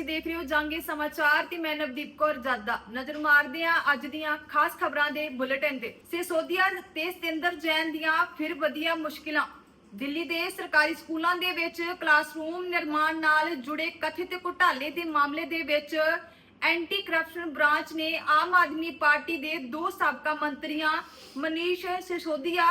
ਤੁਸੀਂ ਦੇਖ ਰਹੇ ਹੋ ਜਾਂਗੇ ਸਮਾਚਾਰ ਤੇ ਮੈਂ ਨਵਦੀਪ ਕੌਰ ਜਾਦਾ। ਨਜ਼ਰ ਮਾਰਦੇ ਹਾਂ ਅੱਜ ਦੀਆਂ ਖਾਸ ਖਬਰਾਂ ਦੇ ਬੁਲੇਟਿਨ ਤੇ। ਸਿਸੋਦੀਆ ਤੇ ਸਤਿੰਦਰ ਜੈਨ ਦੀਆਂ ਫਿਰ ਵਧੀਆਂ ਮੁਸ਼ਕਿਲਾਂ। ਦਿੱਲੀ ਦੇ ਸਰਕਾਰੀ ਸਕੂਲਾਂ ਦੇ ਵਿੱਚ ਕਲਾਸਰੂਮ ਨਿਰਮਾਣ ਨਾਲ ਜੁੜੇ ਕਥਿਤ ਘੁਟਾਲੇ ਦੇ ਮਾਮਲੇ ਦੇ ਵਿੱਚ ਐਂਟੀ ਕਰਪਸ਼ਨ ਬ੍ਰਾਂਚ ਨੇ ਆਮ ਆਦਮੀ ਪਾਰਟੀ ਦੇ ਦੋ ਸਾਬਕਾ ਮੰਤਰੀਆਂ ਮਨੀਸ਼ ਸਿਸੋਦੀਆ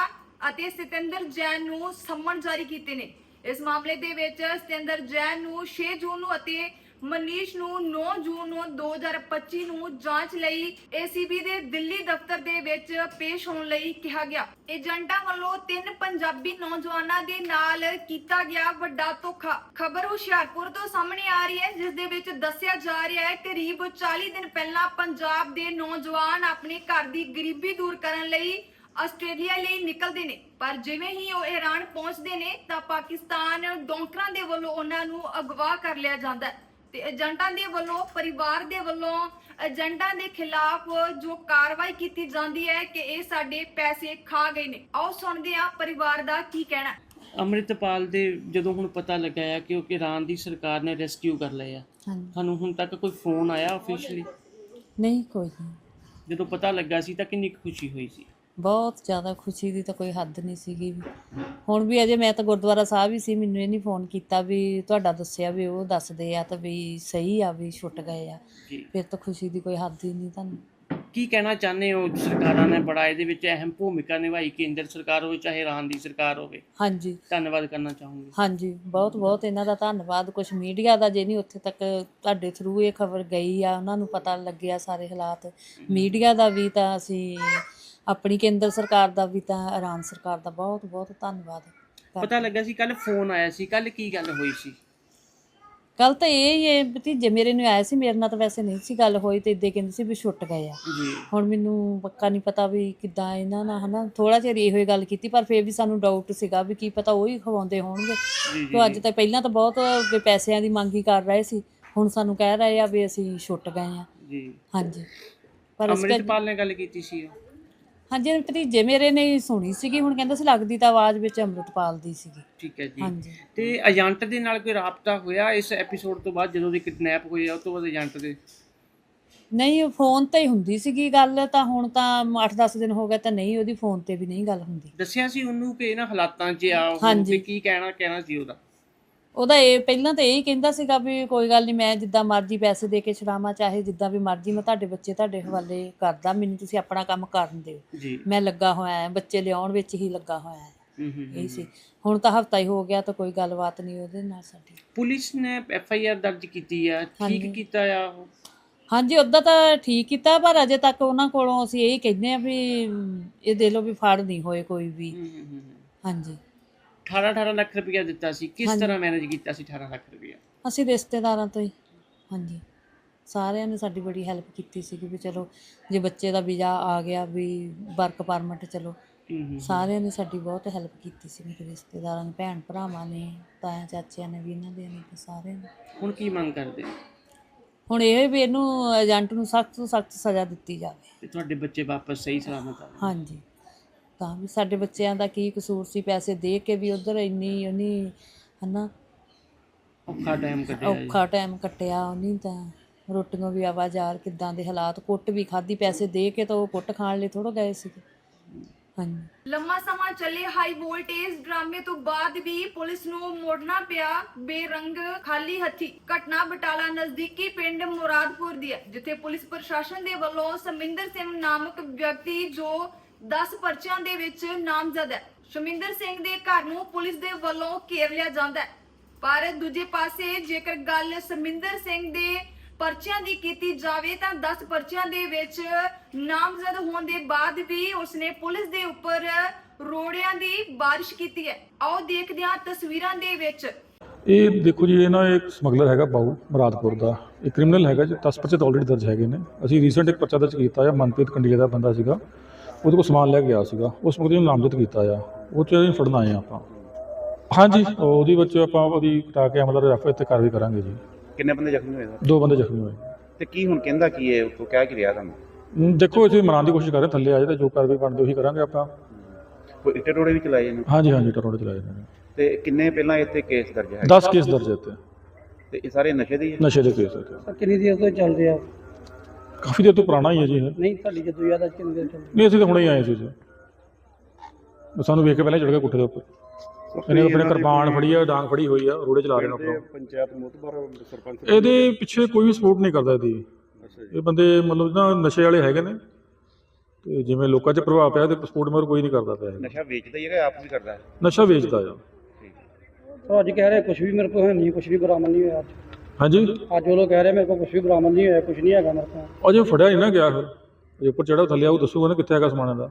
ਅਤੇ ਸਤਿੰਦਰ ਜੈਨ ਨੂੰ ਸੰਮਨ ਜਾਰੀ ਕੀਤੇ ਨੇ। ਇਸ ਮਾਮਲੇ ਦੇ ਵਿੱਚ ਸਤਿੰਦਰ ਜੈਨ ਨੂੰ 6 ਜੂਨ ਨੂੰ ਅਤੇ ਮਨੀਸ਼ ਨੂੰ 9 ਜੂਨ ਨੂੰ 2025 ਨੂੰ ਜਾਂਚ ਲਈ ACB ਦੇ ਦਿੱਲੀ ਦਫ਼ਤਰ ਦੇ ਵਿੱਚ ਪੇਸ਼ ਹੋਣ ਲਈ ਕਿਹਾ ਗਿਆ। ਏਜੰਟਾਂ ਵੱਲੋਂ ਤਿੰਨ ਪੰਜਾਬੀ ਨੌਜਵਾਨਾਂ ਦੇ ਨਾਲ ਕੀਤਾ ਗਿਆ ਵੱਡਾ ਧੋਖਾ। ਖਬਰ ਹੁਸ਼ਿਆਰਪੁਰ ਤੋਂ ਸਾਹਮਣੇ ਆ ਰਹੀ ਹੈ, ਜਿਸ ਦੇ ਵਿੱਚ ਦੱਸਿਆ ਜਾ ਰਿਹਾ ਹੈ, ਕਰੀਬ 40 ਦਿਨ ਪਹਿਲਾਂ ਪੰਜਾਬ ਦੇ ਨੌਜਵਾਨ ਆਪਣੇ ਘਰ ਦੀ ਗਰੀਬੀ ਦੂਰ ਕਰਨ ਲਈ ਆਸਟ੍ਰੇਲੀਆ ਲਈ ਨਿਕਲਦੇ ਨੇ। ਪਰ ਜਿਵੇਂ ਹੀ ਉਹ ਈਰਾਨ ਪਹੁੰਚਦੇ ਨੇ, ਤਾਂ ਪਾਕਿਸਤਾਨ ਡੋਂਕਰਾਂ ਦੇ ਵੱਲੋਂ ਉਹਨਾਂ ਨੂੰ ਅਗਵਾ ਕਰ ਲਿਆ ਜਾਂਦਾ ਹੈ। ਤੇ ਏਜੰਟਾਂ ਦੇ ਵੱਲੋਂ ਪਰਿਵਾਰ ਦੇ ਵੱਲੋਂ ਏਜੰਟਾਂ ਦੇ ਖਿਲਾਫ ਜੋ ਕਾਰਵਾਈ ਕੀਤੀ ਜਾਂਦੀ ਹੈ ਕਿ ਇਹ ਸਾਡੇ ਪੈਸੇ ਖਾ ਗਏ ਨੇ। ਆਓ ਸੁਣਦੇ ਹਾਂ ਪਰਿਵਾਰ ਦਾ ਕੀ ਕਹਿਣਾ। ਅੰਮ੍ਰਿਤਪਾਲ ਦੇ ਜਦੋਂ ਹੁਣ ਪਤਾ ਲੱਗਾ ਆ ਕਿ ਉਹ ਇਰਾਨ ਦੀ ਸਰਕਾਰ ਨੇ ਰੈਸਕਿਊ ਕਰ ਲਏ ਆ ਹਾਂਜੀ। ਤੁਹਾਨੂੰ ਹੁਣ ਤੱਕ ਕੋਈ ਫੋਨ ਆਇਆ ਆਫੀਸ਼ੀਅਲੀ ਨਹੀਂ ਕੋਈ ਨਹੀਂ। ਜਦੋਂ ਪਤਾ ਲੱਗਾ ਸੀ ਤਾਂ ਕਿੰਨੀ ਕੁ ਖੁਸ਼ੀ ਹੋਈ ਸੀ। ਬਹੁਤ ਜ਼ਿਆਦਾ ਖੁਸ਼ੀ ਦੀ ਤਾਂ ਕੋਈ ਹੱਦ ਨਹੀਂ ਸੀਗੀ ਵੀ। ਹੁਣ ਵੀ ਅਜੇ ਮੈਂ ਤਾਂ ਗੁਰਦੁਆਰਾ ਸਾਹਿਬ ਹੀ ਸੀ ਮੈਨੂੰ ਇਹ ਨਹੀਂ ਫੋਨ ਕੀਤਾ ਵੀ ਤੁਹਾਡਾ ਦੱਸਿਆ ਵੀ ਉਹ ਦੱਸਦੇ ਆ ਤਾਂ ਵੀ ਸਹੀ ਆ ਵੀ ਛੁੱਟ ਗਏ ਆ। ਜੀ ਫਿਰ ਤਾਂ ਖੁਸ਼ੀ ਦੀ ਕੋਈ ਹੱਦ ਹੀ ਨਹੀਂ ਤੁਹਾਨੂੰ। ਕੀ ਕਹਿਣਾ ਚਾਹੁੰਦੇ ਹੋ ਸਰਕਾਰਾਂ ਨੇ? ਬੜਾ ਇਹਦੇ ਵਿੱਚ ਅਹਿਮ ਭੂਮਿਕਾ ਨਿਭਾਈ ਕੇਂਦਰ ਸਰਕਾਰ ਹੋਵੇ ਚਾਹੇ ਇਰਾਨ ਦੀ ਸਰਕਾਰ ਹੋਵੇ। ਹਾਂਜੀ। ਧੰਨਵਾਦ ਕਰਨਾ ਚਾਹੂੰਗੀ। ਹਾਂਜੀ ਬਹੁਤ ਬਹੁਤ ਇਹਨਾਂ ਦਾ ਧੰਨਵਾਦ। ਕੁਝ ਮੀਡੀਆ ਦਾ ਜੇ ਨਹੀਂ ਉੱਥੇ ਤੱਕ ਤੁਹਾਡੇ ਥਰੂ ਇਹ ਖਬਰ ਗਈ ਆ ਉਹਨਾਂ ਨੂੰ ਪਤਾ ਲੱਗਿਆ ਸਾਰੇ ਹਾਲਾਤ। ਮੀਡੀਆ ਦਾ ਵੀ ਤਾਂ ਅਸੀਂ ਆਪਣੀ ਕੇਂਦਰ ਸਰਕਾਰ ਦਾ ਵੀ ਤਾਂ ਇਰਾਨ ਸਰਕਾਰ ਦਾ ਬਹੁਤ ਬਹੁਤ ਧੰਨਵਾਦ ਪਤਾ ਲੱਗਾ ਸੀ ਕੱਲ ਫੋਨ ਆਇਆ ਸੀ ਕੱਲ ਕੀ ਗੱਲ ਹੋਈ ਸੀ? ਕੱਲ ਤਾਂ ਇਹ ਹੀ ਹੈ ਭਤੀਜੇ ਮੇਰੇ ਨੂੰ ਆਇਆ ਸੀ ਮੇਰੇ ਨਾਲ ਤਾਂ ਵੈਸੇ ਨਹੀਂ ਸੀ ਗੱਲ ਹੋਈ ਤੇ ਇਦਾਂ ਕਹਿੰਦੇ ਸੀ ਵੀ ਛੁੱਟ ਗਏ ਆ। ਜੀ। ਹੁਣ ਮੈਨੂੰ ਪੱਕਾ ਨਹੀਂ ਪਤਾ ਵੀ ਕਿੱਦਾਂ ਇਹਨਾਂ ਨਾਲ ਹਨਾ ਥੋੜਾ ਚਿਰ ਇਹੋ ਹੀ ਗੱਲ ਕੀਤੀ ਪਰ ਫੇਰ ਵੀ ਸਾਨੂੰ ਡਾਊਟ ਸੀਗਾ ਵੀ ਕੀ ਪਤਾ ਉਹ ਹੀ ਖਵਾਉਂਦੇ ਹੋਣਗੇ। ਕਿਉਂ ਅੱਜ ਤਾਂ ਪਹਿਲਾਂ ਤਾਂ ਬਹੁਤ ਵੀ ਪੈਸਿਆਂ ਦੀ ਮੰਗ ਹੀ ਕਰ ਰਹੇ ਸੀ ਹੁਣ ਸਾਨੂੰ ਕਹਿ ਰਹੇ ਆ ਵੀ ਅਸੀਂ ਛੁੱਟ ਗਏ ਆ। ਜੀ। ਹਾਂਜੀ। ਪਰ ਅੰਮ੍ਰਿਤਪਾਲ ਨੇ ਗੱਲ ਕੀਤੀ ਸੀ ਉਹ। ਹਾਂਜੀ ਭਤੀਜੇ ਮੇਰੇ ਨੇ ਸੁਣੀ ਸੀਗੀ ਹੁਣ ਕਹਿੰਦਾ ਸੀ ਲੱਗਦੀ ਤਾਂ ਆਵਾਜ਼ ਵਿੱਚ ਅੰਮ੍ਰਿਤਪਾਲ ਦੀ ਸੀਗੀ। ਠੀਕ ਹੈ ਜੀ। ਹਾਂਜੀ। ਤੇ ਏਜੰਟ ਦੇ ਨਾਲ ਕੋਈ ਰਾਬਤਾ ਹੋਇਆ ਇਸ ਐਪੀਸੋਡ ਤੋਂ ਬਾਅਦ ਜਦੋਂ ਦੇ ਕਿਡਨੈਪ ਹੋਏ ਆ ਉਸ ਤੋਂ ਬਾਅਦ ਏਜੰਟ ਦੇ? ਨਹੀਂ ਫੋਨ ਤੇ ਹੀ ਹੁੰਦੀ ਸੀਗੀ ਗੱਲ ਤਾਂ ਹੁਣ ਤਾਂ 8-10 ਦਿਨ ਹੋ ਗਏ ਤਾਂ ਨਹੀਂ ਉਹਦੀ ਫੋਨ ਤੇ ਵੀ ਨਹੀਂ ਗੱਲ ਹੁੰਦੀ। ਦੱਸਿਆ ਸੀ ਉਹਨੂੰ ਕਿ ਇਹਨਾਂ ਹਾਲਾਤਾਂ 'ਚ ਆ ਉਹ ਹਾਂਜੀ। ਤੇ ਕੀ ਕਹਿਣਾ ਕਹਿਣਾ ਸੀ ਉਹਦਾ? ਉਹਦਾ ਇਹ ਪਹਿਲਾਂ ਤਾਂ ਇਹੀ ਕਹਿੰਦਾ ਸੀਗਾ ਵੀ ਕੋਈ ਗੱਲ ਨਹੀਂ ਮੈਂ ਜਿੱਦਾਂ ਮਰਜ਼ੀ ਪੈਸੇ ਦੇ ਕੇ ਛਡਾਵਾਂ ਚਾਹੇ ਜਿੱਦਾਂ ਵੀ ਮਰਜ਼ੀ ਮੈਂ ਤੁਹਾਡੇ ਬੱਚੇ ਤੁਹਾਡੇ ਹਵਾਲੇ ਕਰਦਾ ਮੈਨੂੰ ਤੁਸੀਂ ਆਪਣਾ ਕੰਮ ਕਰਨ ਦਿਓ। ਮੈਂ ਲੱਗਾ ਹੋਇਆ ਹਾਂ ਬੱਚੇ ਲਿਆਉਣ ਵਿੱਚ ਹੀ ਲੱਗਾ ਹੋਇਆ ਹਾਂ। ਇਹ ਸੀ। ਹੁਣ ਤਾਂ ਹਫਤਾ ਹੀ ਹੋ ਗਿਆ ਤਾਂ ਕੋਈ ਗੱਲਬਾਤ ਨਹੀਂ ਉਹਦੇ ਨਾਲ ਸਾਡੀ। ਪੁਲਿਸ ਨੇ ਐਫ ਆਈ ਆਰ ਦਰਜ ਕੀਤੀ ਆ ਠੀਕ। ਕੀਤਾ ਆ ਉਹ? ਹਾਂਜੀ ਉਦਾਂ ਤਾਂ ਠੀਕ ਕੀਤਾ ਪਰ ਅਜੇ ਤੱਕ ਉਹਨਾਂ ਕੋਲੋਂ ਅਸੀਂ ਇਹ ਕਹਿੰਦੇ ਆ ਵੀ ਇਹ ਦੇ ਲੋ ਵੀ ਫੜ ਨਹੀਂ ਹੋਏ ਕੋਈ ਵੀ। ਹਾਂਜੀ। 18 18 ਲੱਖ ਰੁਪਇਆ ਦਿੱਤਾ ਸੀ। ਕਿਸ ਹਾਂਜੀ। ਤਰ੍ਹਾਂ ਮੈਨੇਜ ਕੀਤਾ ਸੀ 18 ਲੱਖ ਰੁਪਇਆ ਅਸੀਂ ਰਿਸ਼ਤੇਦਾਰਾਂ ਤੋਂ ਹੀ। ਹਾਂਜੀ। ਸਾਰਿਆਂ ਨੇ ਸਾਡੀ ਬੜੀ ਹੈਲਪ ਕੀਤੀ ਸੀ ਵੀ ਚਲੋ ਜੇ ਬੱਚੇ ਦਾ ਵੀਜ਼ਾ ਆ ਗਿਆ ਵੀ ਵਰਕ ਪਰਮਿਟ ਚਲੋ। ਹੂੰ ਹੂੰ ਸਾਰਿਆਂ ਨੇ ਸਾਡੀ ਬਹੁਤ ਹੈਲਪ ਕੀਤੀ ਸੀ ਮੇਰੇ ਰਿਸ਼ਤੇਦਾਰਾਂ ਨੇ ਭੈਣ ਭਰਾਵਾਂ ਨੇ ਤਾਇਆ ਚਾਚਿਆਂ ਨੇ ਵੀ ਇਹਨਾਂ ਦੇ ਨੇ ਤੇ ਸਾਰਿਆਂ ਨੇ। ਹੁਣ ਕੀ ਮੰਗ ਕਰਦੇ? ਹੁਣ ਇਹ ਵੀ ਇਹਨੂੰ ਏਜੰਟ ਨੂੰ ਸਖਤ ਤੋਂ ਸਖਤ ਸਜ਼ਾ ਦਿੱਤੀ ਜਾਵੇ। ਤੇ ਤੁਹਾਡੇ ਬੱਚੇ ਵਾਪਸ ਸਹੀ ਸਲਾਮਤ ਆ ਹਾਂਜੀ। ਤਾਂ ਵੀ ਸਾਡੇ ਬੱਚਿਆਂ ਦਾ ਕੀ ਕਸੂਰ ਸੀ ਪੈਸੇ ਦੇ ਕੇ ਵੀ ਉਧਰ ਇੰਨੀ ਉਹਨੀ ਹਨਾ? ਔਖਾ ਟਾਈਮ ਕੱਢਿਆ ਜੀ। ਔਖਾ ਟਾਈਮ ਕੱਟਿਆ ਉਹਨੀ ਤਾਂ। ਰੋਟੀਆਂ ਵੀ ਆਵਾਜ਼ਾਰ ਕਿੱਦਾਂ ਦੇ ਹਾਲਾਤ ਕੁੱਟ ਵੀ ਖਾਧੀ ਪੈਸੇ ਦੇ ਕੇ ਤਾਂ ਉਹ ਕੁੱਟ ਖਾਣ ਲਈ ਥੋੜਾ ਗਏ ਹਾਂਜੀ। ਲੰਮਾ ਸਮਾਂ ਚੱਲੇ ਹਾਈ ਵੋਲਟੇਜ ਡਰਾਮੇ ਤੋਂ ਬਾਅਦ ਵੀ ਪੁਲਿਸ ਨੂੰ ਮੋੜਨਾ ਪਿਆ ਬੇਰੰਗ ਖਾਲੀ ਹੱਥੀ। ਘਟਨਾ ਬਟਾਲਾ ਨਜ਼ਦੀਕੀ ਪਿੰਡ ਮੁਰਾਦਪੁਰ ਦੀ ਹੈ ਜਿੱਥੇ ਪੁਲਿਸ ਪ੍ਰਸ਼ਾਸਨ ਦੇ ਵੱਲੋਂ ਸਮਿੰਦਰ ਸਿੰਘ ਨਾਮਕ ਵਿਅਕਤੀ ਜੋ 10 ਪਰਚਿਆਂ ਦੇ ਵਿੱਚ ਨਾਮਜ਼ਦ ਹੈ। ਸ਼ਮਿੰਦਰ ਸਿੰਘ ਦੇ ਘਰ ਨੂੰ ਪੁਲਿਸ ਦੇ ਵੱਲੋਂ ਘੇਰ ਲਿਆ ਜਾਂਦਾ ਹੈ। ਪਰ ਦੂਜੇ ਪਾਸੇ ਜੇਕਰ ਗੱਲ ਸਮਿੰਦਰ ਸਿੰਘ ਦੇ ਪਰਚਿਆਂ ਦੀ ਕੀਤੀ ਜਾਵੇ ਤਾਂ 10 ਪਰਚਿਆਂ ਦੇ ਵਿੱਚ ਨਾਮਜ਼ਦ ਹੋਣ ਦੇ ਬਾਅਦ ਵੀ ਉਸਨੇ ਪੁਲਿਸ ਦੇ ਉੱਪਰ ਰੋੜਿਆਂ ਦੀ ਬਾਰਿਸ਼ ਕੀਤੀ ਹੈ। ਆਓ ਦੇਖਦੇ ਹਾਂ ਤਸਵੀਰਾਂ ਦੇ ਵਿੱਚ। ਇਹ ਦੇਖੋ ਜੀ, ਇਹ ਨਾ ਇੱਕ ਸਮਗਲਰ ਹੈਗਾ ਬਾਊ, ਮੁਰਾਦਪੁਰ ਦਾ। ਇਹ ਕ੍ਰਿਮੀਨਲ ਹੈਗਾ ਜੀ 10 ਪਰਚੇ ਤਾਂ ਆਲਰੇਡੀ ਦਰਜ ਹੈਗੇ ਨੇ। ਅਸੀਂ ਰੀਸੈਂਟ ਇੱਕ ਪਰਚਾ ਦਰਜ ਕੀਤਾ ਆ, ਮਨਪ੍ਰੀਤ ਕੰਡੀਆ ਦਾ ਬੰਦਾ ਸੀਗਾ। ਉਹਦੇ ਕੋਲ ਸਮਾਨ ਲੈ ਕੇ ਗਿਆ ਸੀਗਾ। ਉਸ ਮੁਕਦੇ ਨੂੰ ਨਾਮਜ਼ਦ ਕੀਤਾ ਆ। ਉਹ ਚ ਅਸੀਂ ਫੜਨ ਆਏ ਆ ਆਪਾਂ। ਹਾਂਜੀ ਉਹਦੀ ਵਿੱਚ ਆਪਾਂ ਉਹਦੀ ਕਟਾ ਕੇ ਅਮਲ ਰਫੇ ਤੇ ਕਾਰਵਾਈ ਕਰਾਂਗੇ ਜੀ। ਕਿੰਨੇ ਬੰਦੇ ਜ਼ਖਮੀ ਹੋਏ ਸਰ ਦੋ ਬੰਦੇ ਜ਼ਖਮੀ ਹੋਏ। ਤੇ ਕੀ ਹੁਣ ਕਹਿੰਦਾ ਕੀ ਹੈ? ਉਤੋਂ ਕਹਿ ਕੀ ਰਿਹਾ ਤੁਹਾਨੂੰ? ਦੇਖੋ ਅਸੀਂ ਮਨਾਉਣ ਦੀ ਕੋਸ਼ਿਸ਼ ਕਰ ਰਹੇ ਥੱਲੇ ਆ ਜਾਏ ਤੇ ਜੋ ਕਾਰਵਾਈ ਬਣਦੀ ਉਹੀ ਕਰਾਂਗੇ ਆਪਾਂ। ਕੋਈ ਇੱਟੇ ਟੋੜੇ ਵੀ ਚਲਾਏ ਇਹਨੂੰ? ਹਾਂਜੀ ਹਾਂਜੀ ਟਰੋੜੇ ਚਲਾਏ ਨੇ। ਤੇ ਕਿੰਨੇ ਪਹਿਲਾਂ ਇੱਥੇ ਕੇਸ ਦਰਜ ਹੈ? 10 ਕੇਸ ਦਰਜ ਹੈ ਇੱਥੇ। ਤੇ ਇਹ ਸਾਰੇ ਨਸ਼ੇ ਦੇ ਨਸ਼ੇ ਦੇ ਕੇਸ ਹੈ ਕਿੰਨੀ ਦੇਰ ਤੋਂ ਚੱਲ ਰਿਹਾ ਕਾਫੀ ਦੇਰ ਤੋਂ ਪੁਰਾਣਾ ਹੀ ਹੈ ਜੀ ਇਹ। ਨਹੀਂ ਤੁਹਾਡੀ ਜਦੋਂ ਯਾਦ ਆ ਕਿੰਨੀ ਚੱਲ ਨਹੀਂ ਅਸੀਂ ਤਾਂ ਹੁਣੇ ਹੀ ਆਏ ਸੀ ਜੀ। ਬਸ ਸਾਨੂੰ ਵੇਖ ਕੇ ਪਹਿਲਾਂ ਚੜ ਗਿਆ ਕੁੱਠੇ ਦੇ ਉੱਪਰ। ਇਹਨੇ ਆਪਣੇ ਕਿਰਪਾਨ ਫੜੀ ਆ ਡਾਂਗ ਫੜੀ ਹੋਈ ਆ ਰੋੜੇ ਚਲਾ ਰਹੇ ਨੇ ਉੱਪਰੋਂ ਪੰਚਾਇਤ ਮੁਤਬਰ ਸਰਪੰਚ ਇਹਦੇ ਪਿੱਛੇ ਕੋਈ ਵੀ ਸਪੋਰਟ ਨਹੀਂ ਕਰਦਾ ਇਹਦੀ। ਇਹ ਬੰਦੇ ਮਤਲਬ ਨਾ ਨਸ਼ੇ ਵਾਲੇ ਹੈਗੇ ਨੇ। ਤੇ ਜਿਵੇਂ ਲੋਕਾਂ 'ਚ ਪ੍ਰਭਾਵ ਪਿਆ ਤੇ ਸਪੋਰਟ ਮਗਰ ਕੋਈ ਨਹੀਂ ਕਰਦਾ ਪਿਆ ਇਹ। ਨਸ਼ਾ ਵੇਚਦਾ ਹੀ ਹੈਗਾ ਆਪ ਵੀ ਕਰਦਾ ਹੈ। ਨਸ਼ਾ ਵੇਚਦਾ ਆ। ਪਰ ਅੱਜ ਕਹਿ ਰਹੇ ਕੁਝ ਵੀ ਮੇਰੇ ਕੋਲ ਹੈ ਨਹੀਂ ਕੁਝ ਵੀ ਬਰਾਮਦ ਨਹੀਂ ਹੋਇਆ ਅੱਜ। ਹਾਂਜੀ। ਅੱਜ ਉਹ ਲੋਕ ਕਹਿ ਰਹੇ ਮੇਰੇ ਕੋਲ ਕੁਝ ਵੀ ਬਰਾਮਦ ਨਹੀਂ ਹੋਇਆ ਕੁਝ ਨਹੀਂ ਹੈਗਾ ਮੇਰੇ ਕੋਲ। ਅਜੇ ਫੜਿਆ ਨਹੀਂ ਨਾ ਗਿਆ ਫਿਰ ਜੇ ਉੱਪਰ ਚੜਾ ਥੱਲੇ ਆਉ ਦੱਸੂਗਾ ਨਾ ਕਿੱਥੇ ਹੈਗਾ ਸਮਾਨ ਇਹਦਾ।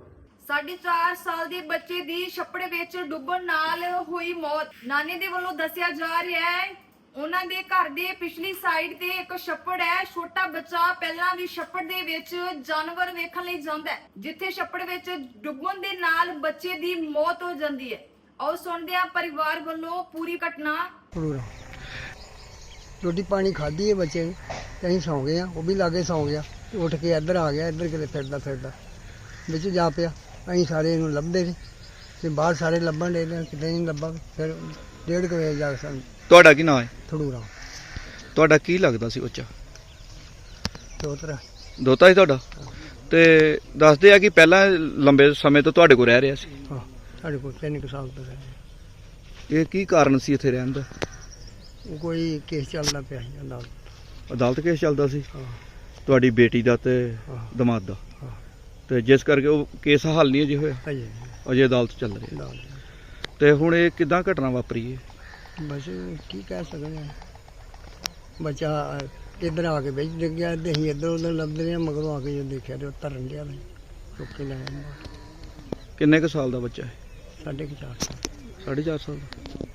ਸਾਢੇ ਚਾਰ ਸਾਲ ਦੇ ਬੱਚੇ ਦੀ ਛੱਪੜ ਵਿੱਚ ਡੁੱਬਣ ਨਾਲ ਹੋਈ ਮੌਤ। ਨਾਨੀ ਦੇ ਵੱਲੋਂ ਦੱਸਿਆ ਜਾ ਰਿਹਾ ਹੈ ਉਹਨਾਂ ਦੇ ਘਰ ਦੇ ਪਿਛਲੀ ਸਾਈਡ ਤੇ ਇੱਕ ਛੱਪੜ ਹੈ। ਛੋਟਾ ਬੱਚਾ ਪਹਿਲਾਂ ਵੀ ਛੱਪੜ ਦੇ ਵਿੱਚ ਜਾਨਵਰ ਵੇਖਣ ਲਈ ਜਾਂਦਾ ਹੈ ਜਿੱਥੇ ਛੱਪੜ ਵਿੱਚ ਡੁੱਬਣ ਦੇ ਨਾਲ ਬੱਚੇ ਦੀ ਮੌਤ ਹੋ ਜਾਂਦੀ ਹੈ। ਆਓ ਸੁਣਦੇ ਹਾਂ ਪਰਿਵਾਰ ਵੱਲੋਂ ਪੂਰੀ ਘਟਨਾ। ਪੂਰਾ ਰੋਟੀ ਪਾਣੀ ਖਾਧੀ ਹੈ ਬੱਚੇ ਨੇ ਤੇ ਅਸੀਂ ਸੌਂ ਗਏ ਆ ਉਹ ਵੀ ਲਾਗੇ ਸੌਂ ਗਿਆ ਤੇ ਉੱਠ ਕੇ ਇੱਧਰ ਆ ਗਿਆ ਇੱਧਰ ਕਿਤੇ ਫਿਰਦਾ ਫਿਰਦਾ। ਵਿੱਚ ਜਾ ਪਿਆ। ਅਸੀਂ ਸਾਰੇ ਇਹਨੂੰ ਲੱਭਦੇ ਸੀ ਤੇ ਬਾਹਰ ਸਾਰੇ ਲੱਭਣ ਦੇ ਨੇ ਕਿਤੇ ਨਹੀਂ ਲੱਭਾ। ਫਿਰ ਡੇਢ ਕੁ ਵਜੇ ਜਾ ਕੇ ਸਾਨੂੰ ਤੁਹਾਡਾ ਕੀ ਨਾਮ ਹੈ? ਥੜੂਰਾ। ਤੁਹਾਡਾ ਕੀ ਲੱਗਦਾ ਸੀ ਉੱਚਾ ਚੌਤਰਾ ਦੋਤਾ ਸੀ ਤੁਹਾਡਾ? ਤੇ ਦੱਸਦੇ ਆ ਕਿ ਪਹਿਲਾਂ ਲੰਬੇ ਸਮੇਂ ਤੋਂ ਤੁਹਾਡੇ ਕੋਲ ਰਹਿ ਰਿਹਾ ਸੀ? ਹਾਂ ਸਾਡੇ ਕੋਲ ਤਿੰਨ ਕੁ ਸਾਲ ਤੋਂ ਰਹੇ। ਇਹ ਕੀ ਕਾਰਨ ਸੀ ਇੱਥੇ ਰਹਿਣ ਦਾ? ਕੋਈ ਕੇਸ ਚੱਲਦਾ ਪਿਆ ਸੀ ਨਾਲ ਅਦਾਲਤ ਕੇਸ ਚੱਲਦਾ ਸੀ? ਹਾਂ। ਤੁਹਾਡੀ ਬੇਟੀ ਦਾ ਤੇ ਹਾਂ। ਦਮਾਦ ਦਾ? ਹਾਂ। ਤੇ ਜਿਸ ਕਰਕੇ ਉਹ ਕੇਸ ਹੱਲ ਨਹੀਂ ਅਜੇ ਹੋਇਆ? ਅਜੇ ਅਜੇ ਅਦਾਲਤ ਚੱਲ ਰਹੀ ਹੈ। ਨਾਲ ਤੇ ਹੁਣ ਇਹ ਕਿਦਾਂ ਘਟਨਾ ਵਾਪਰੀ ਹੈ? ਬਸ ਕੀ ਕਹਿ ਸਕਦੇ ਹਾਂ। ਬੱਚਾ ਇੱਧਰ ਆ ਕੇ ਵਿੱਚ ਡਿੱਗ ਗਿਆ ਤੇ ਅਸੀਂ ਇੱਧਰ ਉੱਧਰ ਲੱਭਦੇ ਰਹੇ ਮਗਰੋਂ ਆ ਕੇ ਜਦੋਂ ਦੇਖਿਆ ਤੇ ਉਹ ਤਰਨ ਗਿਆ ਨਹੀਂ ਚੁੱਕ ਕੇ ਲੈ। ਕਿੰਨੇ ਕੁ ਸਾਲ ਦਾ ਬੱਚਾ ਹੈ? ਸਾਢੇ ਕੁ ਚਾਰ ਸਾਲ। 4.5 ਸਾਲ ਦਾ।